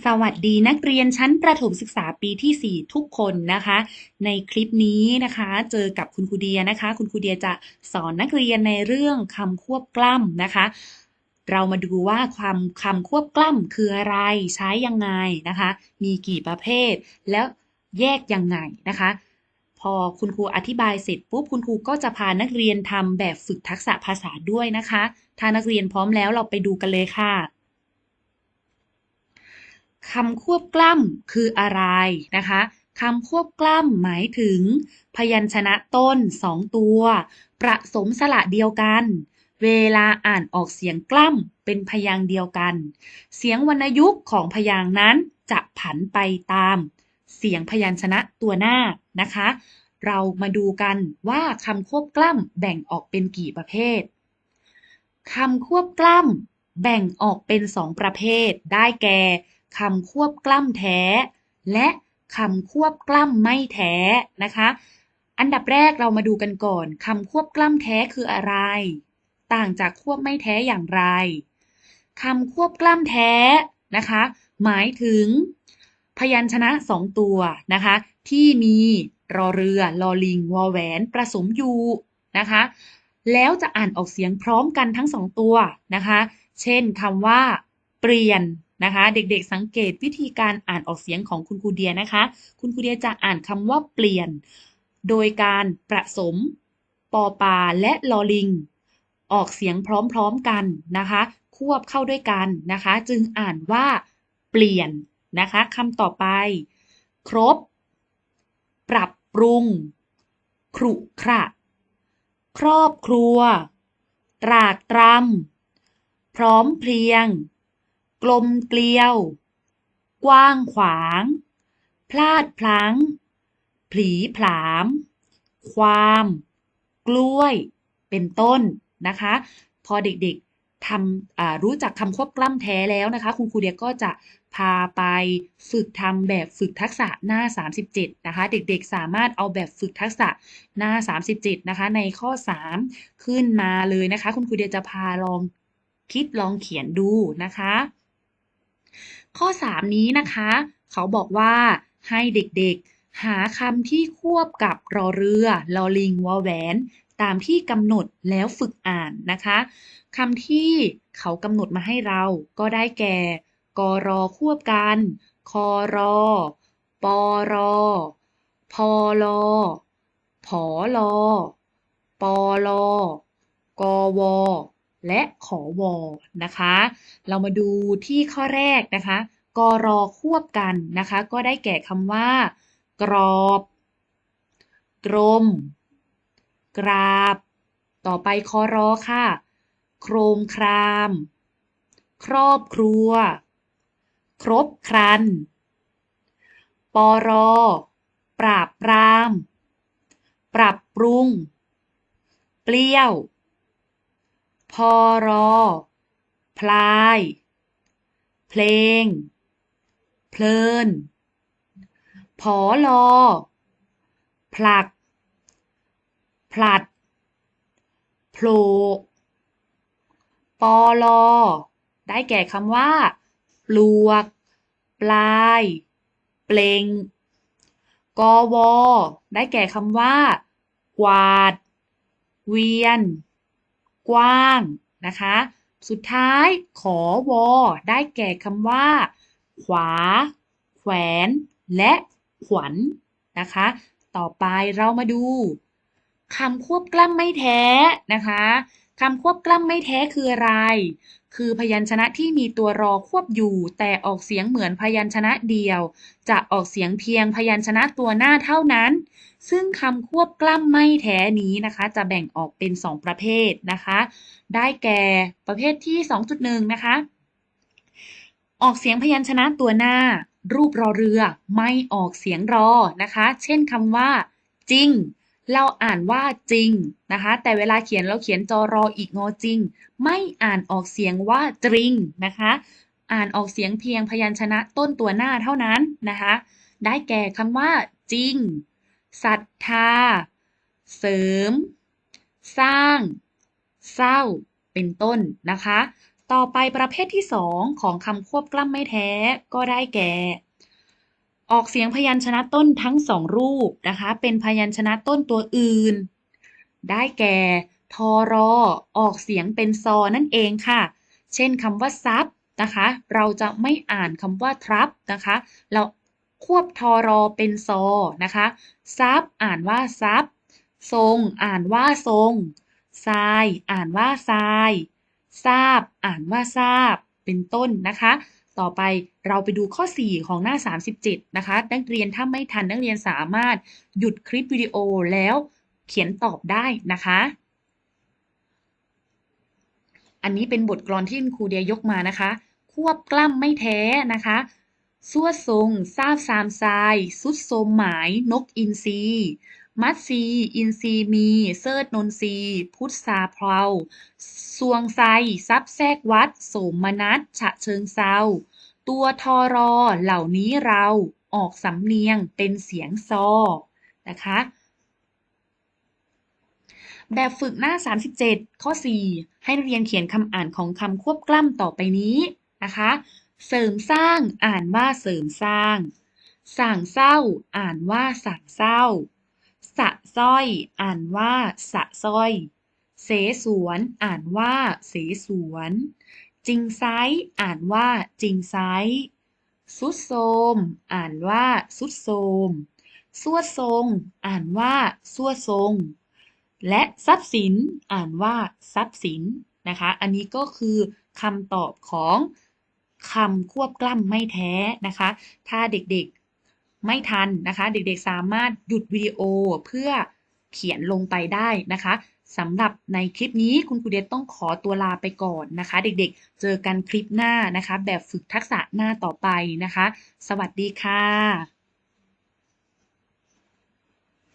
สวัสดีนักเรียนชั้นประถมศึกษาปีที่ 4 ทุกคนนะคะ ในคลิปนี้นะคะ เจอกับคุณครูเดียนะคะ คุณครูเดียจะสอนนักเรียนในเรื่องคำควบกล้ำนะคะ เรามาดูว่าความคำควบกล้ำคืออะไรใช้ยังไงนะคะ มีกี่ประเภท แล้วแยกยังไงนะคะ พอคุณครูอธิบายเสร็จปุ๊บคุณครูก็จะพานักเรียนทำแบบฝึกทักษะภาษาด้วยนะคะ ถ้านักเรียนพร้อมแล้วเราไปดูกันเลยค่ะ คำควบกล้ำคืออะไรนะคะคำควบกล้ำหมายถึง พยัญชนะต้นสองตัว ประสมสระเดียวกัน เวลาอ่านออกเสียงกล้ำเป็นพยางเดียวกัน เสียงวรรณยุกต์ของพยางนั้นจะผันไปตาม เสียงพยัญชนะตัวหน้านะคะ เรามาดูกันว่าคำควบกล้ำแบ่งออกเป็นกี่ประเภทคำควบกล้ำแบ่งออกเป็นสองประเภท ได้แก่ คำควบกล้ำแท้ และคำควบกล้ำไม่แท้นะคะ อันดับแรกเรามาดูกันก่อนคำควบกล้ำแท้คืออะไร ต่างจากควบไม่แท้อย่างไรคำควบกล้ำแท้นะคะ หมายถึง พยัญชนะสองตัวนะคะ ที่มีรอเรือลอลิงวอแหวนประสมอยู่นะคะ แล้วจะอ่านออกเสียงพร้อมกันทั้งสองตัวนะคะ เช่นคำว่า เปลี่ยนนะคะ เด็กๆสังเกตวิธีการอ่านออกเสียงของคุณครูเดียนะคะ คุณครูเดียจะอ่านคำว่าเปลี่ยน โดยการประสมปอปาและลอลิง ออกเสียงพร้อมๆกันนะคะ ควบเข้าด้วยกันนะคะ จึงอ่านว่าเปลี่ยนนะคะคำต่อไป ครบ ปรับปรุง ครุขระครอบครัว ตรากตรำพร้อมเพรียง กลมเกลียว กว้างขวาง พลาดพลั้ง ผลีผลาม ความ กล้วย เป็นต้นนะคะ พอเด็กๆทำรู้จักคำควบกล้ำแท้แล้วนะคะ คุณครูเดียก็จะพาไปฝึกทำแบบฝึกทักษะหน้า 37 นะคะ เด็กๆ สามารถเอาแบบฝึกทักษะหน้า 37 นะคะ ในข้อ 3 ขึ้นมาเลยนะคะ คุณครูเดียจะพาลองคิดลองเขียนดูนะคะ ข้อ 3 นี้นะคะ เขาบอกว่าให้เด็กๆ หาคำที่ควบกับรอเรือลอลิงวอแหวน ตามที่กำหนดแล้วฝึกอ่านนะคะคำที่เขากำหนดมาให้เราก็ได้แก่กรอควบกันคอรอปอรอพอลอผอลอปอลอกว และขอวอนะคะ เรามาดูที่ข้อแรกนะคะกรอควบกันนะคะ ก็ได้แก่คำว่า กรอบ กรม กราบ ต่อไปคอรอค่ะ โครงคราม ครอบครัว ครบครัน ปรปราบปราม ปรับปรุง เปรี้ยว พอรพลาย เพลง เพลิน ผอลอ ผลัก ผลัดโผล่ปอลอ ได้แก่คำว่า ปลวก ปลาย เปล่งกวอ ได้แก่คำว่า กวาด เวียน กว้างนะคะ สุดท้ายขอวอได้แก่คำว่า ขวา แขวน และขวัญนนะคะ ต่อไปเรามาดูคำควบกล้ำไม่แท้นะคะ คำควบกล้ำไม่แท้คืออะไร คือพยัญชนะที่มีตัวรอควบอยู่ แต่ออกเสียงเหมือนพยัญชนะเดียว จะออกเสียงเพียงพยัญชนะตัวหน้าเท่านั้น ซึ่งคำควบกล้ำไม่แท้นี้นะคะ จะแบ่งออกเป็น 2 ประเภทนะคะ ได้แก่ประเภทที่ 2.1 นะคะ ออกเสียงพยัญชนะตัวหน้า รูปรอเรือไม่ออกเสียงรอนะคะ เช่นคำว่า จริง เราอ่านว่าจริงนะคะ แต่เวลาเขียนเราเขียนจอรออีกงอจริง ไม่อ่านออกเสียงว่าจริงนะคะ อ่านออกเสียงเพียงพยัญชนะต้นตัวหน้าเท่านั้นนะคะ ได้แก่คำว่า จริงศรัทธา เสริม สร้าง เศร้า เป็นต้นนะคะ ต่อไปประเภทที่สองของคำควบกล้ำไม่แท้ก็ได้แก่ ออกเสียงพยัญชนะต้นทั้งสองรูปนะคะ เป็นพยัญชนะต้นตัวอื่น ได้แก่ทอรอออกเสียงเป็นซอนั่นเองค่ะ เช่นคำว่าซับนะคะ เราจะไม่อ่านคำว่าทรับนะคะ เราควบทอรอเป็นซอนะคะซับอ่านว่าซับทรง อ่านว่าทรงทราย อ่านว่าทรายทราบ อ่านว่าทราบ เป็นต้นนะคะ ต่อไปเราไปดูข้อ 4 ของหน้า 37 นะคะ นักเรียนถ้าไม่ทันนักเรียนสามารถหยุดคลิปวิดีโอแล้วเขียนตอบได้นะคะ อันนี้เป็นบทกลอนที่ครูเดียยกมานะคะ ควบกล้ำไม่แท้นะคะสวทรงทราบสามทราย สุดโสมหมาย นกอินทรี มัดซีอินทรีมี เซิร์ดนนทรีพุทธาเพลาสวงไซซับแทกวัด โสมนัสฉะเชิงเซาตัวทอรอเหล่านี้เราออกสำเนียงเป็นเสียงซอ นะคะ แบบฝึกหน้า 37 ข้อ 4 ให้นักเรียนเขียนคำอ่านของคำควบกล้ำต่อไปนี้นะคะ เสริมสร้างอ่านว่าเสริมสร้าง สั่งเศร้า อ่านว่าสั่งเศร้า สะสร้อย อ่านว่าสะสร้อย เสสวน อ่านว่า เสสวน จริงไซอ่านว่า จริงไซสุดโทมอ่านว่า สุดโทมสวดทรง อ่านว่าสวดทรง และทรัพย์สิน อ่านว่าทรัพย์สินนะคะ อันนี้ก็คือคำตอบของคำควบกล้ำไม่แท้นะคะ ถ้าเด็กๆ ไม่ทันนะคะ เด็กๆสามารถหยุดวิดีโอเพื่อเขียนลงไปได้นะคะสำหรับในคลิปนี้คุณครูเดชต้องขอตัวลาไปก่อนนะคะ เด็กๆ เจอกันคลิปหน้านะคะ แบบฝึกทักษะหน้าต่อไปนะคะ สวัสดีค่ะ